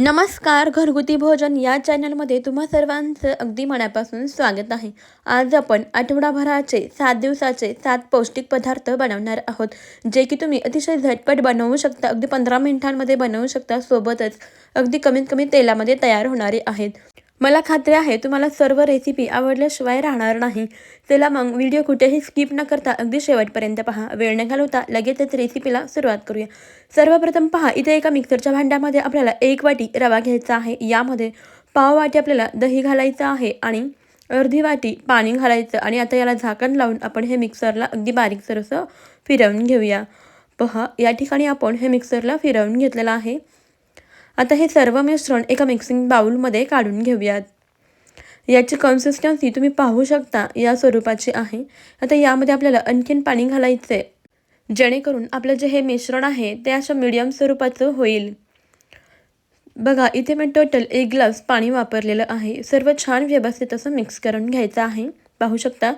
नमस्कार घरगुती भोजन या चॅनलमध्ये तुम्हा सर्वांचं अगदी मनापासून स्वागत आहे. आज आपण आठवडाभराचे सात दिवसाचे सात पौष्टिक पदार्थ बनवणार आहोत जे की तुम्ही अतिशय झटपट बनवू शकता अगदी पंधरा मिनिटांमध्ये बनवू शकता सोबतच अगदी कमीत कमी तेलामध्ये तयार होणारे आहेत. मला खात्री आहे तुम्हाला सर्व रेसिपी आवडल्याशिवाय राहणार नाही. चला मग व्हिडिओ कुठेही स्किप न करता अगदी शेवटपर्यंत पहा. वेळ न घालवता लगेचच रेसिपीला सुरुवात करूया. सर्वप्रथम पहा इथे एका मिक्सरच्या भांड्यामध्ये आपल्याला एक वाटी रवा घ्यायचा आहे. यामध्ये पाव वाटी आपल्याला दही घालायचं आहे आणि अर्धी वाटी पाणी घालायचं आणि आता याला झाकण लावून आपण हे मिक्सरला अगदी बारीक सरसं फिरवून घेऊया. पहा या ठिकाणी आपण हे मिक्सरला फिरवून घेतलेलं आहे. आता हे सर्व मिश्रण एका मिक्सिंग बाऊलमध्ये काढून घेऊयात. याची कन्सिस्टन्सी तुम्ही पाहू शकता या स्वरूपाची आहे. आता यामध्ये आपल्याला आणखीन पाणी घालायचं आहे जेणेकरून आपलं जे हे मिश्रण आहे ते अशा मीडियम स्वरूपाचं होईल. बघा इथे मी टोटल एक ग्लास पाणी वापरलेलं आहे. सर्व छान व्यवस्थित असं मिक्स करून घ्यायचं आहे. पाहू शकता?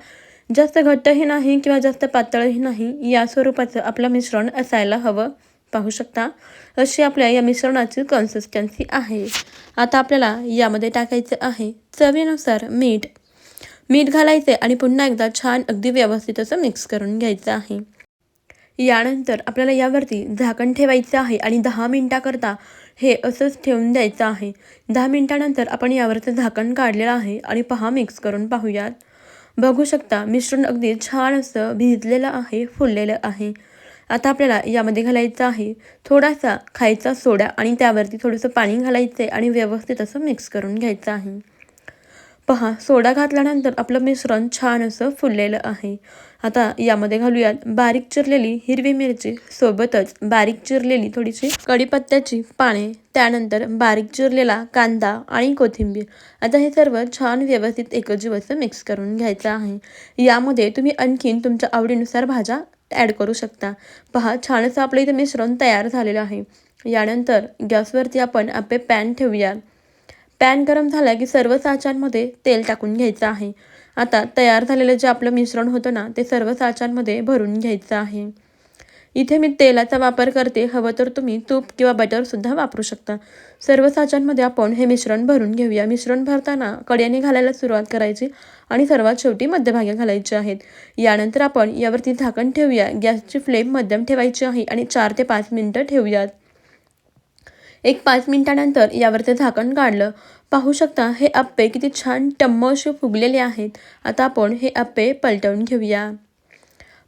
जास्त घट्टही नाही किंवा जास्त पातळही नाही. या स्वरूपाचं आपलं मिश्रण असायला हवं. पाहू शकता. अशी आपल्या या मिश्रणाची कन्सिस्टन्सी आहे. आता आपल्याला यामध्ये टाकायचं आहे चवीनुसार मीठ. मीठ घालायचे आणि पुन्हा एकदा छान अगदी व्यवस्थित असं मिक्स करून घ्यायचं आहे. यानंतर आपल्याला यावरती झाकण ठेवायचं आहे आणि दहा मिनटाकरता हे असंच ठेवून द्यायचं आहे. दहा मिनटानंतर आपण यावरचं झाकण काढलेलं आहे आणि पहा मिक्स करून पाहूयात. बघू शकता मिश्रण अगदी छान असं भिजलेलं आहे फुललेलं आहे. आता आपल्याला यामध्ये घालायचं आहे थोडासा खायचा सोडा आणि त्यावरती थोडंसं पाणी घालायचं आहे आणि व्यवस्थित असं मिक्स करून घ्यायचं आहे. पहा सोडा घातल्यानंतर आपलं मिश्रण छान असं फुललेलं आहे. आता यामध्ये घालूयात बारीक चिरलेली हिरवी मिरची. सोबतच बारीक चिरलेली थोडीशी कढीपत्त्याची पाने. त्यानंतर बारीक चिरलेला कांदा आणि कोथिंबीर. आता हे सर्व छान व्यवस्थित एकजीव असं मिक्स करून घ्यायचं आहे. यामध्ये तुम्ही आणखीन तुमच्या आवडीनुसार भाज्या ॲड करू शकता. पहा छानच आपलं इथे मिश्रण तयार झालेलं आहे. यानंतर गॅसवरती आपण आपले पॅन ठेवूया. पॅन गरम झाला की सर्व साच्यांमध्ये तेल टाकून घ्यायचं आहे. आता तयार झालेलं जे आपलं मिश्रण होतं ना ते सर्व साच्यांमध्ये भरून घ्यायचं आहे. इथे मी तेलाचा वापर करते. हवं तर तुम्ही तूप किंवा बटरसुद्धा वापरू शकता. सर्व साच्यांमध्ये आपण हे मिश्रण भरून घेऊया. मिश्रण भरताना कड्याने घालायला सुरुवात करायची आणि सर्वात शेवटी मध्यभागी घालायचे आहेत. यानंतर आपण यावरती झाकण ठेवूया. गॅसची फ्लेम मध्यम ठेवायची आहे आणि चार ते पाच मिनटं ठेवूयात. एक पाच मिनिटानंतर यावरचं झाकण काढलं. पाहू शकता हे आप्पे किती छान टम्म फुगलेले आहेत. आता आपण हे आप्पे पलटवून घेऊया.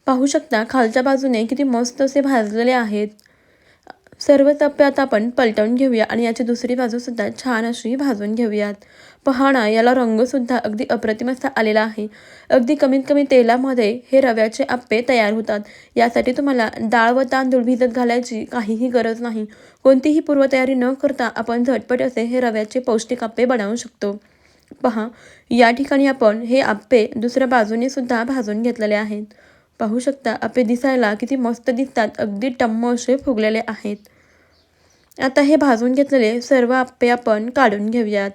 पाहू शकता खालच्या बाजूने किती मस्त असे भाजलेले आहेत. सर्व टप्प्यात आता आपण पलटवून घेऊया आणि याची दुसरी बाजूसुद्धा छान अशी भाजून घेऊयात. पहाणा याला रंगसुद्धा अगदी अप्रतिम असा आलेला आहे. अगदी कमीत कमी तेलामध्ये हे रव्याचे आप्पे तयार होतात. यासाठी तुम्हाला डाळ व तांदूळ भिजत घालायची काहीही गरज नाही. कोणतीही पूर्वतयारी न करता आपण झटपट असे हे रव्याचे पौष्टिक आप्पे बनवू शकतो. पहा या ठिकाणी आपण हे आप्पे दुसऱ्या बाजूने सुद्धा भाजून घेतलेले आहेत. पाहू शकता आपे दिसायला किती मस्त दिसतात. अगदी टम्म असे फुगलेले आहेत. आता हे भाजून घेतलेले सर्व आप्पे आपण काढून घेऊयात.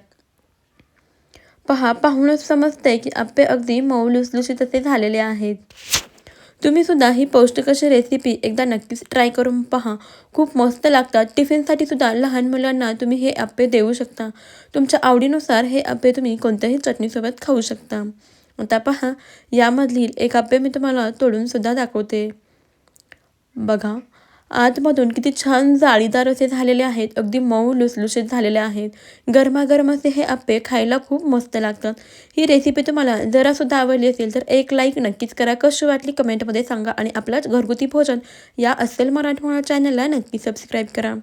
पहा पाहूनच समजते की आप्पे अगदी मऊ लुसलुशीत असे झालेले आहेत. तुम्ही सुद्धा ही पौष्टिक अशी रेसिपी एकदा नक्कीच ट्राय करून पहा. खूप मस्त लागतात. टिफिनसाठी सुद्धा लहान मुलांना तुम्ही हे आप्पे देऊ शकता. तुमच्या आवडीनुसार हे आप्पे तुम्ही कोणत्याही चटणीसोबत खाऊ शकता. आता पहा यामधील एक आप्पे मी तुम्हाला तोडूनसुद्धा दाखवते. बघा आतमधून किती छान जाळीदार असे झालेले आहेत अगदी मऊ लुसलुशीत झालेले आहेत. गरमागरम असे हे आप्पे खायला खूप मस्त लागतात. ही रेसिपी तुम्हाला जरासुद्धा आवडली असेल तर एक लाईक नक्कीच करा. कशी वाटली कमेंटमध्ये सांगा आणि आपलाच घरगुती भोजन या असेल मराठवाडा चॅनलला नक्की सबस्क्राईब करा.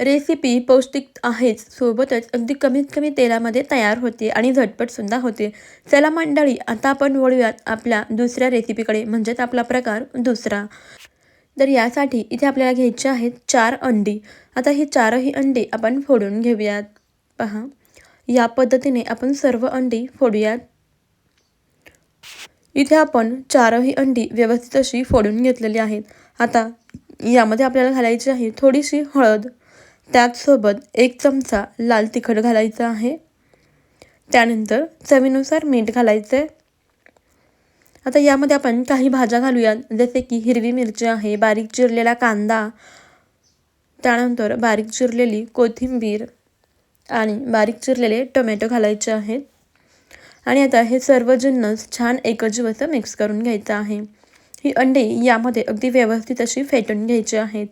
रेसिपी पौष्टिक आहेच. सोबतच अगदी कमीत कमी तेलामध्ये तयार होते आणि झटपटसुद्धा होते. चला मंडळी आता आपण वळूयात आपल्या दुसऱ्या रेसिपीकडे म्हणजेच आपला प्रकार दुसरा. तर यासाठी इथे आपल्याला घ्यायचे आहेत चार अंडी. आता ही चारही अंडी आपण फोडून घेऊयात. पहा. या पद्धतीने आपण सर्व अंडी फोडूयात. इथे आपण चारही अंडी व्यवस्थित अशी फोडून घेतलेली आहेत. आता यामध्ये आपल्याला घालायची आहे थोडीशी हळद. त्याचसोबत एक चमचा लाल तिखट घालायचं आहे. त्यानंतर चवीनुसार मीठ घालायचं आहे आता यामध्ये आपण काही भाज्या घालूयात जसे की हिरवी मिरची आहे बारीक चिरलेला कांदा त्यानंतर बारीक चिरलेली कोथिंबीर आणि बारीक चिरलेले टोमॅटो घालायचे आहेत. आणि आता हे सर्व जिन्नस छान एकजीव असं मिक्स करून घ्यायचं आहे. ही अंडी यामध्ये अगदी व्यवस्थित अशी फेटून घ्यायची आहेत.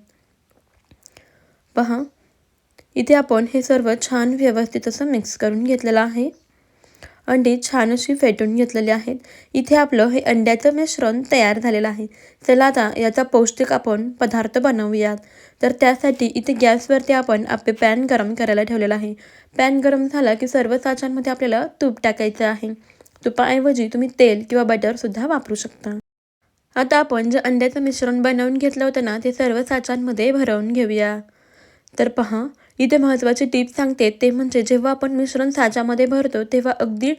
पहा इथे आपण हे सर्व छान व्यवस्थित असं मिक्स करून घेतलेलं आहे. अंडी छान अशी फेटून घेतलेली आहेत. इथे आपलं हे अंड्याचं मिश्रण तयार झालेलं आहे. चला आता याचा पौष्टिक आपण पदार्थ बनवूयात. तर त्यासाठी इथे गॅसवरती आपण आपले पॅन गरम करायला ठेवलेलं आहे. पॅन गरम झाला की सर्व साचांमध्ये आपल्याला तूप टाकायचं आहे. तुपाऐवजी तुम्ही तेल किंवा बटरसुद्धा वापरू शकता. आता आपण जे अंड्याचं मिश्रण बनवून घेतलं होतं ना ते सर्व साचांमध्ये भरवून घेऊया. तर पहा इथे महत्त्वाची टीप सांगते ते म्हणजे जेव्हा आपण मिश्रण साच्यामध्ये भरतो तेव्हा अगदी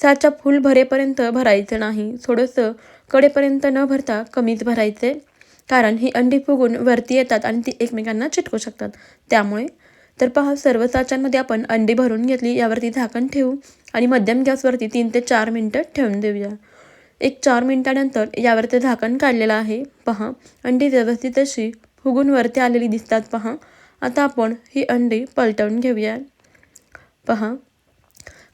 साचा फुल भरेपर्यंत भरायचं नाही. थोडंसं कडेपर्यंत न भरता कमीच भरायचे. कारण ही अंडी फुगून वरती येतात आणि ती एकमेकांना चिटकू शकतात. त्यामुळे तर पहा सर्व साच्यांमध्ये आपण अंडी भरून घेतली यावरती झाकण ठेवू आणि मध्यम गॅसवरती तीन ते चार मिनटं ठेवून देऊया. एक चार मिनटानंतर यावरती झाकण काढलेलं आहे. पहा अंडी व्यवस्थित अशी फुगून वरती आलेली दिसतात पहा. आता आपण ही अंडी पलटवून घेऊया. पहा.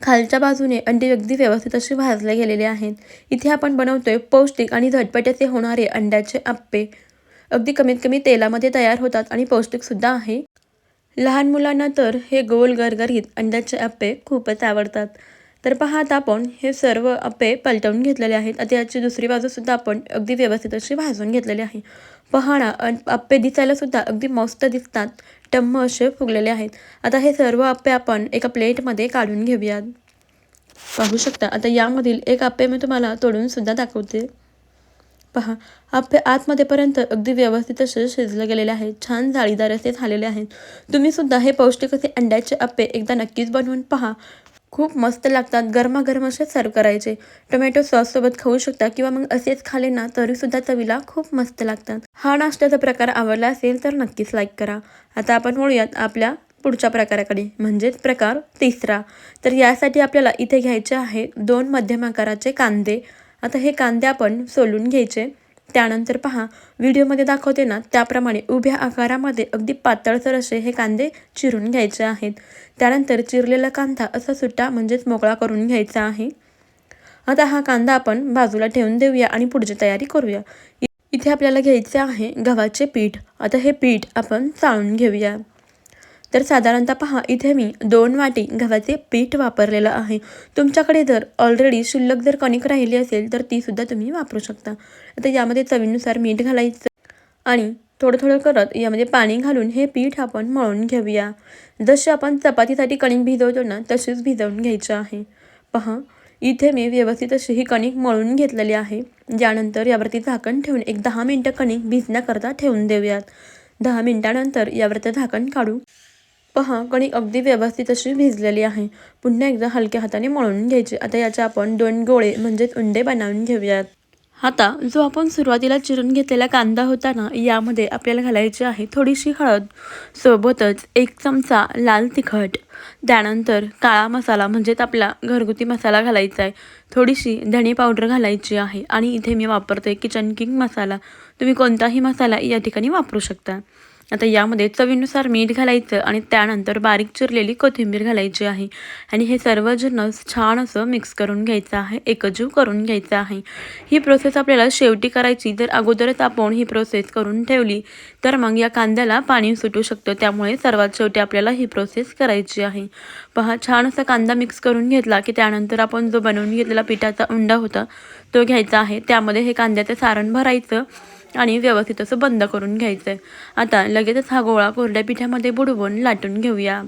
खालच्या बाजूने अंडी अगदी व्यवस्थित अशी भाजले गेलेले आहेत. इथे आपण बनवतोय पौष्टिक आणि झटपट होणारे अंड्याचे आप्पे. अगदी कमीत कमी तेलामध्ये तयार होतात आणि पौष्टिकसुद्धा आहे. लहान मुलांना तर हे गोल गरगरीत अंड्याचे आप्पे खूपच आवडतात. तर पहा आता आपण हे सर्व आप्पे पलटवून घेतलेले आहेत. आता याची दुसरी बाजूसुद्धा आपण अगदी व्यवस्थित अशी भाजून घेतलेली आहे. पहाणा आप्पे दिसायला सुद्धा अगदी मस्त दिसतात. टम्म असे फुगलेले आहेत. आता हे सर्व आप्पे आपण एका प्लेटमध्ये काढून घेऊयात. पाहू शकता आता यामधील एक आप्पे मी तुम्हाला तोडून सुद्धा दाखवते. पहा आप्पे आतमध्येपर्यंत अगदी व्यवस्थित असे शिजले गेलेले आहेत. छान जाळीदार असे झालेले आहेत. तुम्ही सुद्धा हे पौष्टिक असे अंड्याचे आप्पे एकदा नक्कीच बनवून पहा. खूप मस्त लागतात. गरमागरम असे सर्व करायचे. टोमॅटो सॉससोबत खाऊ शकता किंवा मग असेच खाले ना तरीसुद्धा चवीला खूप मस्त लागतात. हा नाश्त्याचा प्रकार आवडला असेल तर नक्कीच लाईक करा. आता आपण वळूयात आपल्या पुढच्या प्रकाराकडे म्हणजेच प्रकार तिसरा. तर यासाठी आपल्याला इथे घ्यायचे आहे दोन मध्यम आकाराचे कांदे. आता हे कांदे आपण सोलून घ्यायचे. त्यानंतर पहा व्हिडिओमध्ये दाखवते ना त्याप्रमाणे उभ्या आकारामध्ये अगदी पातळसर असे हे कांदे चिरून घ्यायचे आहेत. त्यानंतर चिरलेला कांदा असा सुट्टा म्हणजेच मोकळा करून घ्यायचा आहे. आता हा कांदा आपण बाजूला ठेवून देऊया आणि पुढची तयारी करूया. इथे आपल्याला घ्यायचे आहे गव्हाचे पीठ. आता हे पीठ आपण चाळून घेऊया. तर साधारणतः पहा इथे मी दोन वाटी गव्हाचे पीठ वापरलेलं आहे. तुमच्याकडे जर ऑलरेडी शिल्लक जर कणिक राहिली असेल तर तीसुद्धा तुम्ही वापरू शकता. आता यामध्ये चवीनुसार मीठ घालायचं आणि थोडं थोडं करत यामध्ये पाणी घालून हे पीठ आपण मळून घेऊया. जसे आपण चपातीसाठी कणिक भिजवतो ना तशीच भिजवून घ्यायचं आहे. पहा इथे मी व्यवस्थित अशी ही कणिक मळून घेतलेली आहे. ज्यानंतर यावरती झाकण ठेवून एक दहा मिनटं कणिक भिजण्याकरता ठेवून देऊयात. दहा मिनटानंतर यावरती झाकण काढू. पहा कणिक अगदी व्यवस्थित अशी भिजलेली आहे. पुन्हा एकदा हलक्या हाताने मळून घ्यायची. आता याचे आपण दोन गोळे म्हणजेच उंडे बनवून घेऊयात. आता जो आपण सुरुवातीला चिरून घेतलेला कांदा होता ना यामध्ये आपल्याला घालायची आहे थोडीशी हळद. सोबतच एक चमचा लाल तिखट. त्यानंतर काळा मसाला म्हणजेच आपला घरगुती मसाला घालायचा आहे. थोडीशी धणे पावडर घालायची आहे. आणि इथे मी वापरते किचन किंग मसाला. तुम्ही कोणताही मसाला या ठिकाणी वापरू शकता. आता यामध्ये चवीनुसार मीठ घालायचं आणि त्यानंतर बारीक चिरलेली कोथिंबीर घालायची आहे. आणि हे सर्व जिन्नस छान असं मिक्स करून घ्यायचं आहे एकजीव करून घ्यायचं आहे. ही प्रोसेस आपल्याला शेवटी करायची जर अगोदरच आपण ही प्रोसेस करून ठेवली तर मग या कांद्याला पाणी सुटू शकतं. त्यामुळे सर्वात शेवटी आपल्याला ही प्रोसेस करायची आहे. पहा छान असा कांदा मिक्स करून घेतला की त्यानंतर आपण जो बनवून घेतलेला पिठाचा उंडा होता तो घ्यायचा आहे. त्यामध्ये हे कांद्याचं सारण भरायचं. आणि व्यवस्थित असं बंद करून घ्यायचं आहे आता लगेचच हा गोळा कोरड्या पिठामध्ये बुडवून लाटून घेऊया.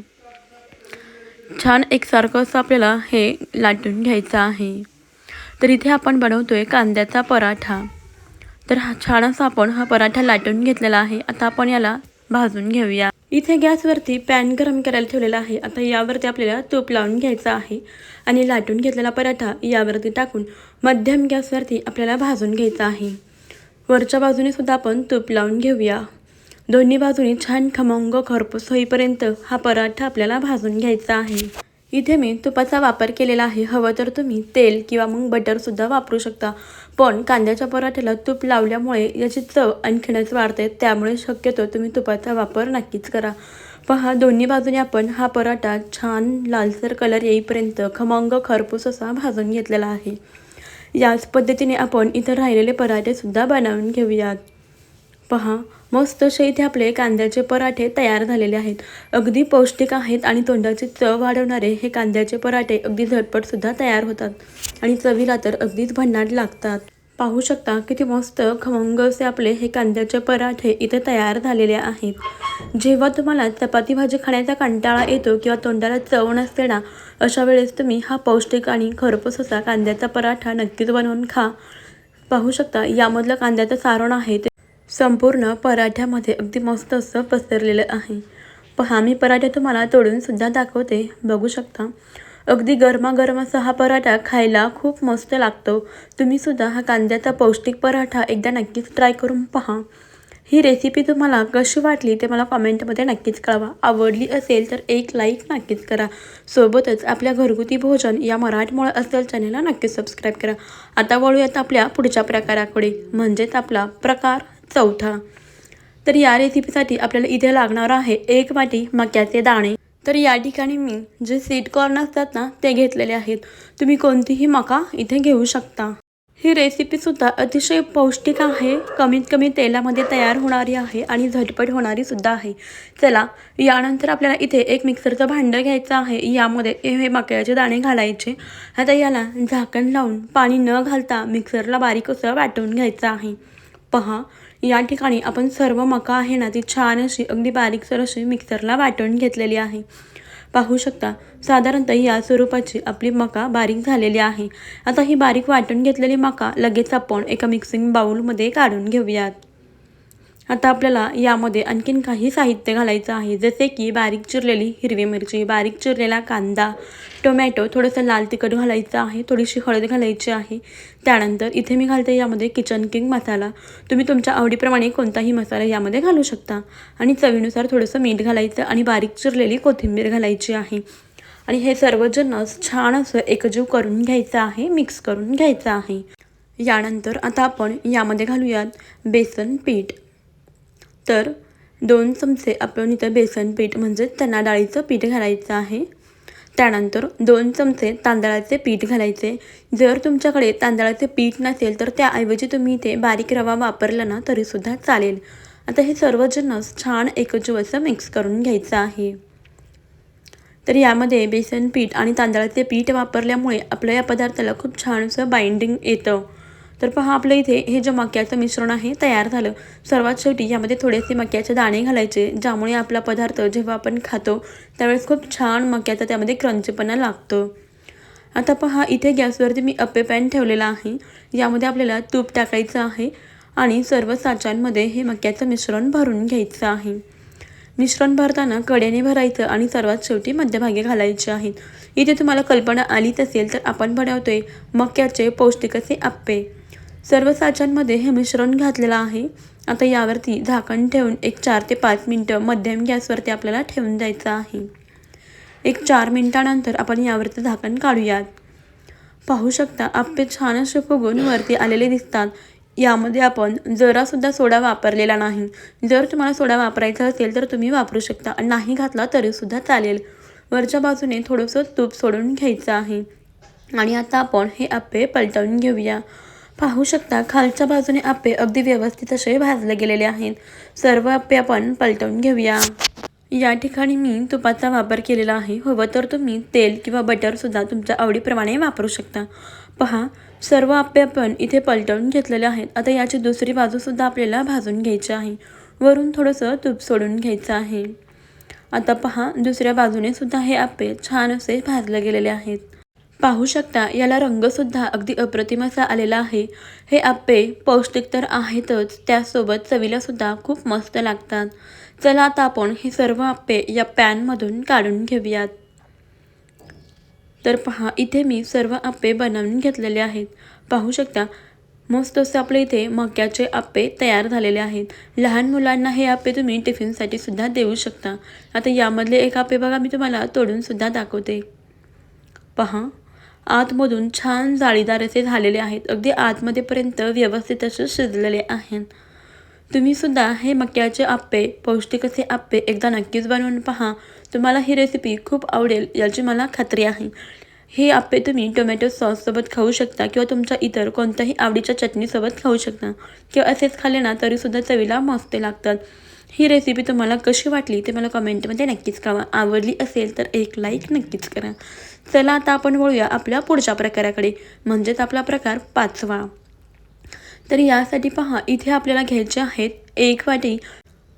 छान एकसारखं असं आपल्याला हे लाटून घ्यायचं आहे. तर इथे आपण बनवतोय कांद्याचा पराठा. तर हा छान असा आपण हा पराठा लाटून घेतलेला आहे. आता आपण याला भाजून घेऊया. इथे गॅसवरती पॅन गरम करायला ठेवलेला आहे. आता यावरती आपल्याला तूप लावून घ्यायचं आहे. आणि लाटून घेतलेला पराठा यावरती टाकून मध्यम गॅसवरती आपल्याला भाजून घ्यायचा आहे. वरच्या बाजूने सुद्धा आपण तूप लावून घेऊया. दोन्ही बाजूनी छान खमंग खरपूस होईपर्यंत हा पराठा आपल्याला भाजून घ्यायचा आहे. इथे मी तुपाचा वापर केलेला आहे. हवं तर तुम्ही तेल किंवा मग बटरसुद्धा वापरू शकता. पण कांद्याच्या पराठ्याला तूप लावल्यामुळे याची चव आणखीनच वाढते. त्यामुळे शक्यतो तुम्ही तुपाचा वापर नक्कीच करा. पहा दोन्ही बाजूने आपण हा पराठा छान लालसर कलर येईपर्यंत खमंग खरपूस असा भाजून घेतलेला आहे. याच पद्धतीने आपण इथं राहिलेले पराठेसुद्धा बनवून घेऊयात. पहा मस्त असे इथे आपले कांद्याचे पराठे तयार झालेले आहेत. अगदी पौष्टिक आहेत आणि तोंडाची चव वाढवणारे हे कांद्याचे पराठे अगदी झटपटसुद्धा तयार होतात आणि चवीला तर अगदीच भन्नाट लागतात. पाहू शकता किती मस्त खमंग असे आपले हे कांद्याचे पराठे इथे तयार झालेले आहेत. जेव्हा तुम्हाला चपाती भाजी खाण्याचा कंटाळा येतो किंवा तोंडाला चव नसते ना अशा वेळेस तुम्ही हा पौष्टिक आणि खरपूस असा कांद्याचा पराठा नक्कीच बनवून खा. पाहू शकता यामधलं कांद्याचं सारण आहे ते संपूर्ण पराठ्यामध्ये अगदी मस्त असं पसरलेलं आहे. पहा मी पराठे तुम्हाला तोडून सुद्धा दाखवते. बघू शकता. अगदी गरमागरम असा हा पराठा खायला खूप मस्त लागतो. तुम्ही सुद्धा हा कांद्याचा पौष्टिक पराठा एकदा नक्कीच ट्राय करून पहा. ही रेसिपी तुम्हाला कशी वाटली ते मला कॉमेंटमध्ये नक्कीच कळवा. आवडली असेल तर एक लाईक नक्कीच करा. सोबतच आपल्या घरगुती भोजन या मराठमोळा असेल चॅनलला नक्कीच सबस्क्राईब करा. आता वळूयात आपल्या पुढच्या प्रकाराकडे म्हणजेच आपला प्रकार चौथा. तर या रेसिपीसाठी आपल्याला इथे लागणार आहे एक वाटी मक्याचे दाणे. तर या ठिकाणी मी जे सीट कॉर्न असतात ना ते घेतलेले आहेत. तुम्ही कोणतीही मका इथे घेऊ शकता. ही रेसिपीसुद्धा अतिशय पौष्टिक आहे. कमीत कमी तेलामध्ये तयार होणारी आहे आणि झटपट होणारीसुद्धा आहे. चला यानंतर आपल्याला इथे एक मिक्सरचं भांडं घ्यायचं आहे. यामध्ये हे मक्याचे दाणे घालायचे. आता याला झाकण लावून पाणी न घालता मिक्सरला बारीक असं वाटून घ्यायचं आहे. पहा या ठिकाणी आपण सर्व मका आहे ना ती छान अशी अगदी बारीकसर अशी मिक्सरला वाटण घेतलेली आहे. पाहू शकता साधारणतः या स्वरूपाची आपली मका बारीक झालेली आहे. आता ही बारीक वाटून घेतलेली मका लगेच आपण एका मिक्सिंग बाऊलमध्ये काढून घेऊयात. आता आपल्याला यामध्ये आणखीन काही साहित्य घालायचं आहे. जसे की बारीक चिरलेली हिरवी मिरची बारीक चिरलेला कांदा टोमॅटो थोडंसं लाल तिखट घालायचं आहे थोडीशी हळद घालायची आहे. त्यानंतर इथे मी घालते यामध्ये किचन किंग मसाला. तुम्ही तुमच्या आवडीप्रमाणे कोणताही मसाला यामध्ये घालू शकता. आणि चवीनुसार थोडंसं मीठ घालायचं आणि बारीक चिरलेली कोथिंबीर घालायची आहे. आणि हे सर्वजणच छान असं एकजीव करून घ्यायचं आहे मिक्स करून घ्यायचं आहे. यानंतर आता आपण यामध्ये घालूयात बेसन पीठ. तर दोन चमचे आपण इथं बेसन पीठ म्हणजेच चणा डाळीचं पीठ घालायचं आहे. त्यानंतर दोन चमचे तांदळाचे पीठ घालायचे. जर तुमच्याकडे तांदळाचे पीठ नसेल तर त्याऐवजी तुम्ही इथे बारीक रवा वापरला ना तरीसुद्धा चालेल. आता हे सर्व छान एकजीव असं मिक्स करून घ्यायचं आहे. तर यामध्ये बेसन पीठ आणि तांदळाचे पीठ वापरल्यामुळे आपल्या या पदार्थाला खूप छान असं बाइंडिंग येतं. तर पहा आपलं इथे हे जे मक्याचं मिश्रण आहे तयार झालं. सर्वात शेवटी यामध्ये थोडेसे मक्याचे दाणे घालायचे ज्यामुळे आपला पदार्थ जेव्हा आपण खातो त्यावेळेस खूप छान मक्याचा त्यामध्ये क्रंचपणा लागतो. आता पहा इथे गॅसवरती मी अप्पे पॅन ठेवलेला आहे. यामध्ये आपल्याला तूप टाकायचं आहे आणि सर्व साचांमध्ये हे मक्याचं मिश्रण भरून घ्यायचं आहे. मिश्रण भरताना कड्याने भरायचं आणि सर्वात शेवटी मध्यभागी घालायचे आहेत. इथे तुम्हाला कल्पना आलीच असेल तर आपण बनवतोय मक्याचे पौष्टिक असे आप्पे सर्व साच्यांमध्ये हे मिश्रण घातलेलं आहे. आता यावरती झाकण ठेवून एक चार ते पाच मिनटं मध्यम गॅसवरती आपल्याला ठेवून द्यायचं आहे. एक चार मिनटानंतर आपण यावरती झाकण काढूयात. पाहू शकता आप्पे छान असे फुगून वरती आलेले दिसतात. यामध्ये आपण जरासुद्धा सोडा वापरलेला नाही. जर तुम्हाला सोडा वापरायचा असेल तर तुम्ही वापरू शकता. नाही घातला तरीसुद्धा चालेल. वरच्या बाजूने थोडंसं तूप सोडून घ्यायचं आहे. आणि आता आपण हे आप्पे पलटवून घेऊया. पाहू शकता खालच्या बाजूने आप्पे अगदी व्यवस्थित असे भाजले गेलेले आहेत. सर्व आप्पे आपण पलटवून घेऊया. या ठिकाणी मी तुपाचा वापर केलेला आहे. हवं तर तुम्ही तेल किंवा बटरसुद्धा तुमच्या आवडीप्रमाणे वापरू शकता. पहा सर्व आप्पे आपण इथे पलटवून घेतलेले आहेत. आता याची दुसरी बाजूसुद्धा आपल्याला भाजून घ्यायची आहे. वरून थोडंसं तूप सोडून घ्यायचं आहे. आता पहा दुसऱ्या बाजूने सुद्धा हे आप्पे छान असे भाजले गेलेले आहेत. पाहू शकता याला रंगसुद्धा अगदी अप्रतिम असा आलेला आहे. हे आप्पे पौष्टिक तर आहेतच त्यासोबत चवीलासुद्धा खूप मस्त लागतात. चला आता आपण हे सर्व आप्पे या पॅनमधून काढून घेऊयात. तर पहा इथे मी सर्व आप्पे बनवून घेतलेले आहेत. पाहू शकता मस्त असे आपल्या इथे मक्याचे आप्पे तयार झालेले आहेत. लहान मुलांना हे आप्पे तुम्ही टिफिनसाठी सुद्धा देऊ शकता. आता यामधले एक आप्पे बघा मी तुम्हाला तोडून सुद्धा दाखवते. पहा आतमधून छान जाळीदार असे झालेले आहेत. अगदी आतमध्येपर्यंत व्यवस्थित असे शिजलेले आहेत. तुम्हीसुद्धा हे मक्याचे आप्पे पौष्टिक असे आप्पे एकदा नक्कीच बनवून पहा. तुम्हाला ही रेसिपी खूप आवडेल याची मला खात्री आहे. हे आप्पे तुम्ही टोमॅटो सॉससोबत खाऊ शकता किंवा तुमच्या इतर कोणत्याही आवडीच्या चटणीसोबत खाऊ शकता. किंवा असेच खाल्ले ना तरीसुद्धा चवीला मस्त लागतात. ही रेसिपी तुम्हाला कशी वाटली ते मला कमेंटमध्ये नक्कीच कळवा. आवडली असेल तर एक लाईक नक्कीच करा. चला आता आपण वळूया आपल्या पुढच्या प्रकाराकडे म्हणजेच आपला प्रकार पाचवा. तर यासाठी पहा इथे आपल्याला घ्यायचे आहेत एक वाटी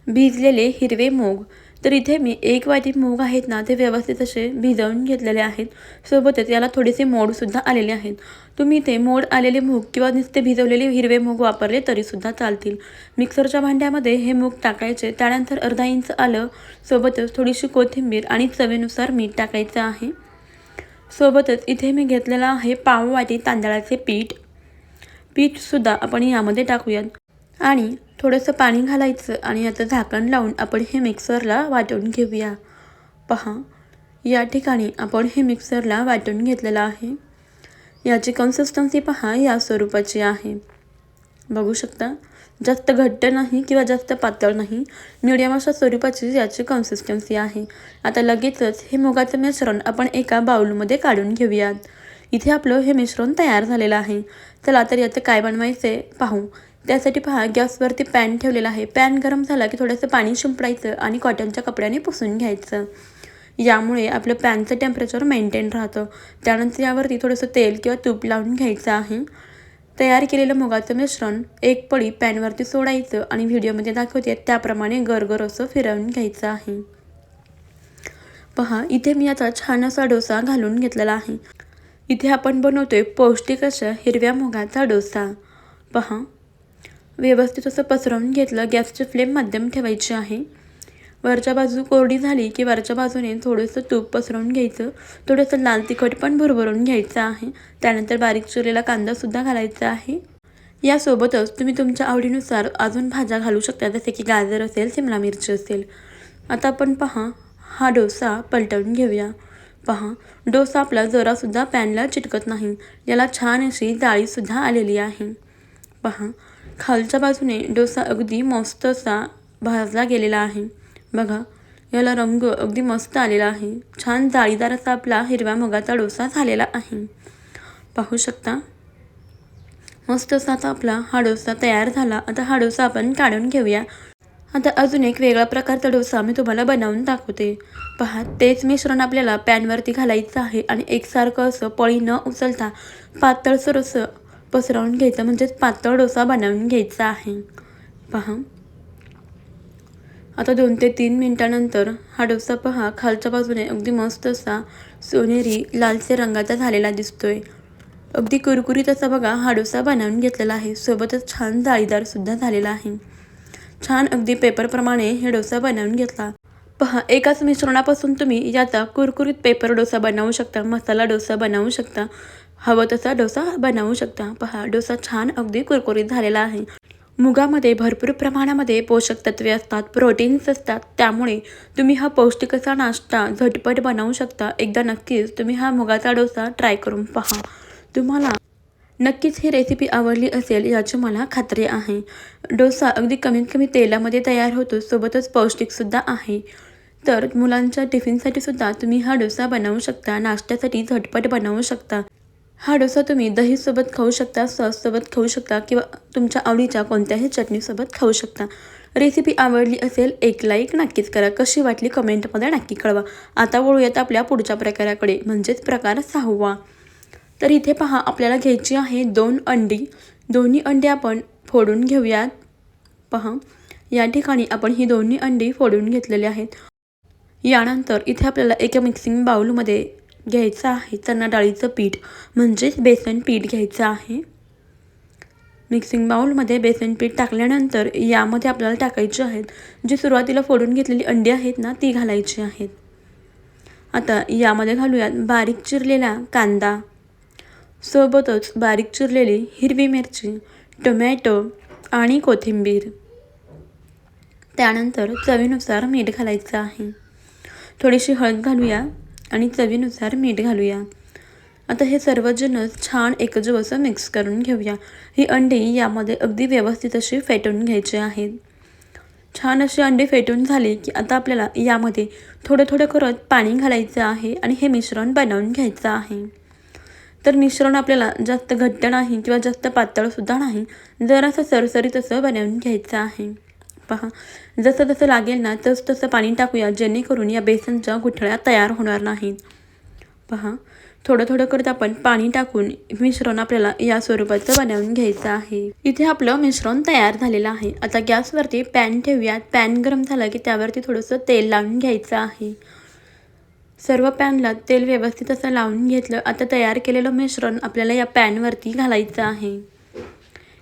भिजलेले हिरवे मूग. तर इथे मी एक वाटी मूग आहेत ना ते व्यवस्थित असे भिजवून घेतलेले आहेत. सोबतच याला थोडेसे मोडसुद्धा आलेले आहेत. तुम्ही इथे मोड आलेले मूग किंवा नुसते भिजवलेले हिरवे मूग वापरले तरीसुद्धा चालतील. मिक्सरच्या भांड्यामध्ये हे मूग टाकायचे त्यानंतर अर्धा इंच आलं. सोबतच थोडीशी कोथिंबीर आणि चवीनुसार मीठ टाकायचं आहे. सोबतच इथे मी घेतलेलं आहे पाववाटी तांदळाचे पीठ. पीठसुद्धा आपण यामध्ये टाकूयात. आणि थोडंसं पाणी घालायचं आणि याचं झाकण लावून आपण हे मिक्सरला वाटून घेऊया. पहा या ठिकाणी आपण हे मिक्सरला वाटून घेतलेलं आहे. याची कन्सिस्टन्सी पहा या स्वरूपाची आहे. बघू शकता? जास्त घट्ट नाही किंवा जास्त पातळ नाही. मिडियम अशा स्वरूपाची याची कन्सिस्टन्सी आहे. आता लगेचच हे मुगाचं मिश्रण आपण एका बाउलमध्ये काढून घेऊयात. इथे आपलं हे मिश्रण तयार झालेलं आहे. चला तर याचं काय बनवायचं आहे पाहू. त्यासाठी पहा गॅसवरती पॅन ठेवलेला आहे. पॅन गरम झाला की थोडंसं पाणी शिंपडायचं आणि कॉटनच्या कपड्याने पुसून घ्यायचं. यामुळे आपलं पॅनचं टेम्परेचर मेंटेन राहतं. त्यानंतर यावरती थोडंसं तेल किंवा तूप लावून घ्यायचं आहे. तयार केलेलं मुगाचं मिश्रण एक पळी पॅनवरती सोडायचं आणि व्हिडिओमध्ये दाखवते. त्याप्रमाणे गरगर असं फिरवून घ्यायचं आहे. पहा इथे मी आता छान असा डोसा घालून घेतलेला आहे. इथे आपण बनवतोय पौष्टिक अशा हिरव्या मुगाचा डोसा. पहा व्यवस्थित असं पसरवून घेतलं. गॅसची फ्लेम मध्यम ठेवायची आहे. वरच्या बाजू कोरडी झाली की वरच्या बाजूने थोडंसं तूप पसरवून घ्यायचं. थोडंसं लाल तिखट पण भरभरून घ्यायचं आहे. त्यानंतर बारीक चिरलेला कांदासुद्धा घालायचा आहे. यासोबतच तुम्ही तुमच्या आवडीनुसार अजून भाज्या घालू शकता जसे की गाजर असेल शिमला मिरची असेल. आता आपण पहा हा डोसा पलटवून घेऊया. पहा डोसा आपला जरासुद्धा पॅनला चिटकत नाही. याला छान अशी जाळीसुद्धा आलेली आहे. पहा खालच्या बाजूने डोसा अगदी मस्त असा भाजला गेलेला आहे. बघा याला रंग अगदी मस्त आलेला आहे. छान जाळीदार असा आपला हिरव्या मगाचा डोसा झालेला आहे. पाहू शकता? मस्त असा आता आपला हा डोसा तयार झाला. आता हा डोसा आपण काढून घेऊया. आता अजून एक वेगळा प्रकारचा डोसा मी तुम्हाला बनवून दाखवते. पहा तेच मिश्रण आपल्याला पॅनवरती घालायचं आहे आणि एकसारखं असं पळी न उचलता पातळसर असं पसरवून घ्यायचं म्हणजेच पातळ डोसा बनवून घ्यायचा आहे. पहा. आता दोन ते तीन मिनटानंतर हा डोसा पहा खालच्या बाजूने अगदी मस्त असा सोनेरी लालसे रंगाचा झालेला दिसतोय. अगदी कुरकुरीत असा बघा हा डोसा बनवून घेतलेला आहे. सोबतच छान जाळीदारसुद्धा झालेला आहे. छान अगदी पेपरप्रमाणे हे डोसा बनवून घेतला. पहा एकाच मिश्रणापासून तुम्ही याचा कुरकुरीत पेपर डोसा बनवू शकता मसाला डोसा बनवू शकता हवं तसा डोसा बनवू शकता. पहा डोसा छान अगदी कुरकुरीत झालेला आहे. मुगामध्ये भरपूर प्रमाणामध्ये पोषक तत्वे असतात प्रोटीन्स असतात. त्यामुळे तुम्ही हा पौष्टिक असा नाश्ता झटपट बनवू शकता. एकदा नक्कीच तुम्ही हा मुगाचा डोसा ट्राय करून पहा. तुम्हाला नक्कीच ही रेसिपी आवडली असेल याची मला खात्री आहे. डोसा अगदी कमीत कमी तेलामध्ये तयार होतो सोबतच पौष्टिकसुद्धा आहे. तर मुलांच्या टिफिनसाठी सुद्धा तुम्ही हा डोसा बनवू शकता नाश्त्यासाठी झटपट बनवू शकता. हा डोसा तुम्ही दहीसोबत खाऊ शकता सॉससोबत खाऊ शकता किंवा तुमच्या आवडीच्या कोणत्याही चटणीसोबत खाऊ शकता. रेसिपी आवडली असेल एक लाईक नक्कीच करा. कशी वाटली कमेंटमध्ये नक्की कळवा. आता वळूयात आपल्या पुढच्या प्रकाराकडे म्हणजेच प्रकार सहावा. तर इथे पहा आपल्याला घ्यायची आहे दोन अंडी. दोन्ही अंडी आपण फोडून घेऊयात. पहा या ठिकाणी आपण ही दोन्ही अंडी फोडून घेतलेली आहेत. यानंतर इथे आपल्याला एका मिक्सिंग बाउलमध्ये घ्यायचं आहे चणा डाळीचं पीठ म्हणजेच बेसन पीठ घ्यायचं आहे. मिक्सिंग बाउलमध्ये बेसन पीठ टाकल्यानंतर यामध्ये आपल्याला टाकायचे आहेत जी सुरुवातीला फोडून घेतलेली अंडी आहेत ना ती घालायची आहेत. आता यामध्ये घालूयात बारीक चिरलेला कांदा. सोबतच बारीक चिरलेली हिरवी मिरची टोमॅटो आणि कोथिंबीर. त्यानंतर चवीनुसार मीठ घालायचं आहे. थोडीशी हळद घालूया. आणि चवीनुसार मीठ घालूया. आता हे सर्वजणच छान एकजीव असं मिक्स करून घेऊया. ही अंडी यामध्ये अगदी व्यवस्थित अशी फेटून घ्यायची आहेत छान अशी अंडी फेटून झाली की आता आपल्याला यामध्ये थोडं थोडं करत पाणी घालायचं आहे आणि हे मिश्रण बनवून घ्यायचं आहे. तर मिश्रण आपल्याला जास्त घट्ट नाही किंवा जास्त पातळसुद्धा नाही जरासं सरसरीत असं बनवून घ्यायचं आहे. पहा. जसं जसं लागेल ना तसं तसं पाणी टाकूया जेणेकरून या बेसनच्या गुठळ्या तयार होणार नाहीत. पहा. थोडं थोडं करत आपण पाणी टाकून मिश्रण आपल्याला या स्वरूपाचं बनवून घ्यायचं आहे. इथे आपलं मिश्रण तयार झालेलं आहे. आता गॅसवरती पॅन ठेवूयात पॅन गरम झालं की त्यावरती थोडंसं तेल लावून घ्यायचं आहे. सर्व पॅनला तेल व्यवस्थित असं लावून घेतलं. आता तयार केलेलं मिश्रण आपल्याला या पॅनवरती घालायचं आहे.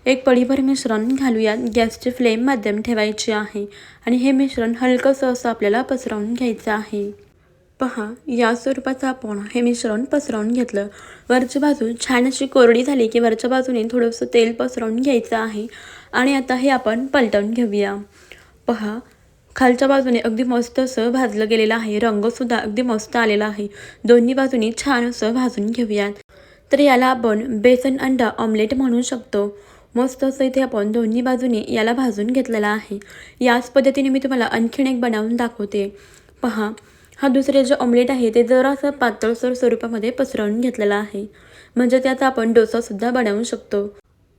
एक पडीभर मिश्रण घालूयात. गॅसची फ्लेम मध्यम ठेवायची आहे आणि हे मिश्रण हलकंसं असं आपल्याला पसरवून घ्यायचं आहे. पहा या स्वरूपाचं आपण हे मिश्रण पसरवून घेतलं. वरची बाजू छान अशी कोरडी झाली की वरच्या बाजूने थोडंसं तेल पसरवून घ्यायचं आहे आणि आता हे आपण पलटवून घेऊया. पहा खालच्या बाजूने अगदी मस्त असं भाजलं गेलेलं आहे. रंगसुद्धा अगदी मस्त आलेला आहे. दोन्ही बाजूनी छान असं भाजून घेऊयात. तर याला आपण बेसन अंडा ऑमलेट म्हणू शकतो. मस्त असं इथे आपण दोन्ही बाजूनी याला भाजून घेतलेला आहे. याच पद्धतीने मी तुम्हाला आणखीन एक बनवून दाखवते. पहा हा दुसरे जे ऑमलेट आहे ते जरासं पातळसर स्वरूपामध्ये पसरवून घेतलेला आहे. म्हणजे त्याचा आपण डोसासुद्धा बनवू शकतो.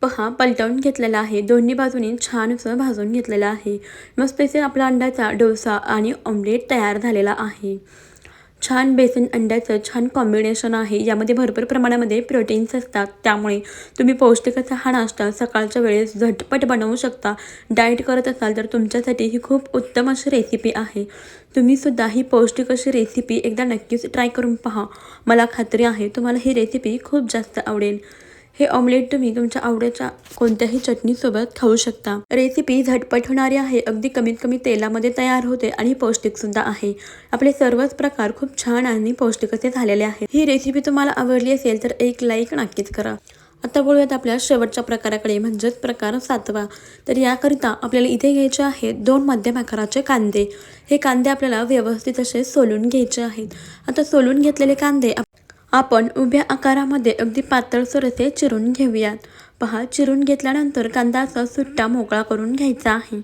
पहा पलटवून घेतलेला आहे. दोन्ही बाजूनी छान असं भाजून घेतलेलं आहे. मस्त इथे आपला अंड्याचा डोसा आणि ऑमलेट तयार झालेला आहे. छान बेसन अंड्याचं छान कॉम्बिनेशन आहे. यामध्ये भरपूर प्रमाणामध्ये प्रोटीन्स असतात. त्यामुळे तुम्ही पौष्टिक हा नाश्ता सकाळच्या वेळेस झटपट बनवू शकता. डाएट करत असाल तर तुमच्यासाठी ही खूप उत्तम अशी रेसिपी आहे. तुम्हीसुद्धा ही पौष्टिक अशी रेसिपी एकदा नक्कीच ट्राय करून पहा. मला खात्री आहे तुम्हाला ही रेसिपी खूप जास्त आवडेल. हे ऑमलेट तुम्ही तुमच्या आवडीच्या कोणत्याही चटणीसोबत खाऊ शकता. रेसिपी झटपट होणारी आहे. अगदी कमीत कमी तेलामध्ये तयार होते आणि पौष्टिकसुद्धा आहे. आपले सर्वच प्रकार खूप छान आणि पौष्टिक असे झालेले आहेत. ही रेसिपी तुम्हाला आवडली असेल तर एक लाईक नक्कीच करा. आता बोलूयात आपल्या शेवटच्या प्रकाराकडे म्हणजेच प्रकार सातवा. तर याकरिता आपल्याला इथे घ्यायचे आहेत दोन मध्यम आकाराचे कांदे. हे कांदे आपल्याला व्यवस्थित असे सोलून घ्यायचे आहेत. आता सोलून घेतलेले कांदे आपण उभ्या आकारामध्ये अगदी पातळसर असे चिरून घेऊयात. पहा चिरून घेतल्यानंतर कांदा असा सुट्टा मोकळा करून घ्यायचा आहे.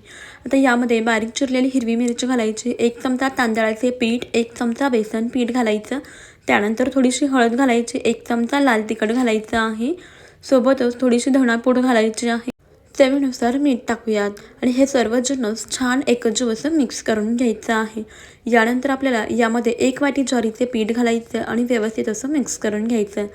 आता यामध्ये बारीक चिरलेली हिरवी मिरची घालायची एक चमचा तांदळाचे पीठ एक चमचा बेसन पीठ घालायचं त्यानंतर थोडीशी हळद घालायची एक चमचा लाल तिखट घालायचं आहे. सोबतच थोडीशी धणापूड घालायची आहे. चवीनुसार मीठ टाकूयात. आणि हे सर्व जिन्नस छान एकजीव असं मिक्स करून घ्यायचं आहे. यानंतर आपल्याला यामध्ये एक वाटी ज्वारीचे पीठ घालायचं आणि व्यवस्थित असं मिक्स करून घ्यायचं.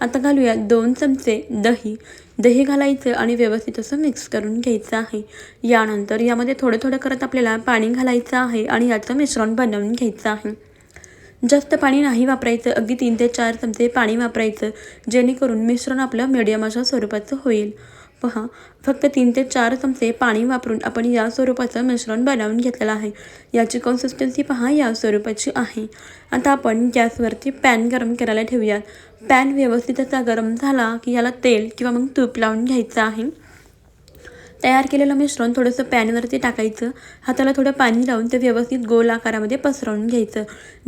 आता घालूया दोन चमचे दही. दही घालायचं आणि व्यवस्थित असं मिक्स करून घ्यायचं आहे. यानंतर यामध्ये थोडं थोडं करत आपल्याला पाणी घालायचं आहे आणि याचं मिश्रण बनवून घ्यायचं आहे. जास्त पाणी नाही वापरायचं. अगदी तीन ते चार चमचे पाणी वापरायचं. जेणेकरून मिश्रण आपलं मिडियम अशा स्वरूपाचं होईल. पहा फक्त तीन ते चार चमचे पाणी वापरून आपण या स्वरूपाचं मिश्रण बनवून घेतलेलं आहे. याची कन्सिस्टन्सी पहा या स्वरूपाची आहे. आता आपण गॅसवरती पॅन गरम करायला ठेवूयात. पॅन व्यवस्थित असा गरम झाला की याला तेल किंवा मग तूप लावून घ्यायचं आहे. तयार केलेलं मिश्रण थोडंसं पॅनवरती टाकायचं. हाताला थोडं पाणी लावून ते व्यवस्थित गोल आकारामध्ये पसरवून घ्यायचं.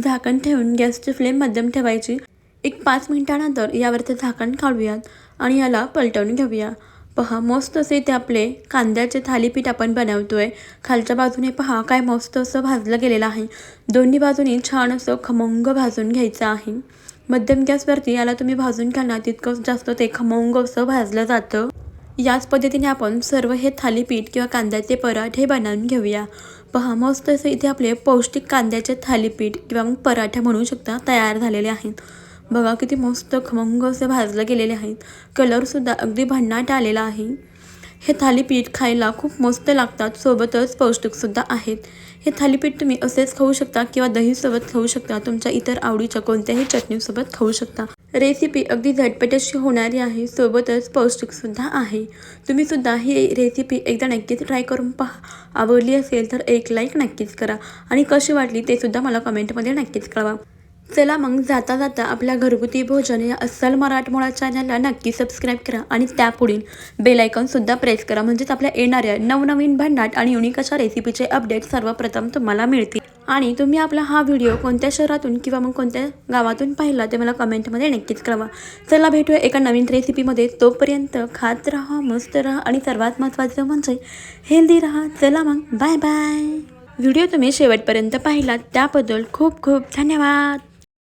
झाकण ठेवून गॅसची फ्लेम मध्यम ठेवायची. एक पाच मिनिटानंतर यावरचं झाकण काढूयात आणि याला पलटवून घेऊया. पहा मस्त असे इथे आपले कांद्याचे थालीपीठ आपण बनवतोय. खालच्या बाजूने पहा काय मस्त असं भाजलं गेलेलं आहे. दोन्ही बाजूनी छान असं खमंग भाजून घ्यायचं आहे. मध्यम गॅसवरती याला तुम्ही भाजून घ्याल तितकंच जास्त ते खमंग असं भाजलं जातं. याच पद्धतीने आपण सर्व हे थालीपीठ किंवा कांद्याचे पराठे बनवून घेऊया. पहा मस्त असं इथे आपले पौष्टिक कांद्याचे थालीपीठ किंवा मग पराठे म्हणू शकता तयार झालेले आहेत. बघा किती मस्त खमंग असे भाजले गेलेले आहेत. कलरसुद्धा अगदी भन्नाट आलेला आहे. हे थालीपीठ खायला खूप मस्त लागतात. सोबतच पौष्टिकसुद्धा आहेत. हे थालीपीठ तुम्ही असेच खाऊ शकता किंवा दहीसोबत खाऊ शकता. तुमच्या इतर आवडीच्या कोणत्याही चटणीसोबत खाऊ शकता. रेसिपी अगदी झटपट अशी होणारी आहे. सोबतच पौष्टिकसुद्धा आहे. तुम्हीसुद्धा ही रेसिपी एकदा नक्कीच ट्राय करून पहा. आवडली असेल तर एक लाईक नक्कीच करा. आणि कशी वाटली ते सुद्धा मला कमेंटमध्ये नक्कीच कळवा. चला मग जाता जाता आपल्या घरगुती भोजन या अस्सल मराठमोळा चॅनलला नक्की सबस्क्राईब करा आणि त्यापुढील बेलायकॉनसुद्धा प्रेस करा. म्हणजेच आपल्या येणाऱ्या नवनवीन भन्नाट आणि युनिक अशा रेसिपीचे अपडेट सर्वप्रथम तुम्हाला मिळतील. आणि तुम्ही आपला हा व्हिडिओ कोणत्या शहरातून किंवा मग कोणत्या गावातून पाहिला ते मला कमेंटमध्ये नक्कीच कळवा. चला भेटूया एका नवीन रेसिपीमध्ये तोपर्यंत खात राहा मस्त राहा आणि सर्वात महत्त्वाचं म्हणजे हेल्दी राहा. चला मग. बाय बाय व्हिडिओ तुम्ही शेवटपर्यंत पाहिलात. त्याबद्दल खूप खूप धन्यवाद.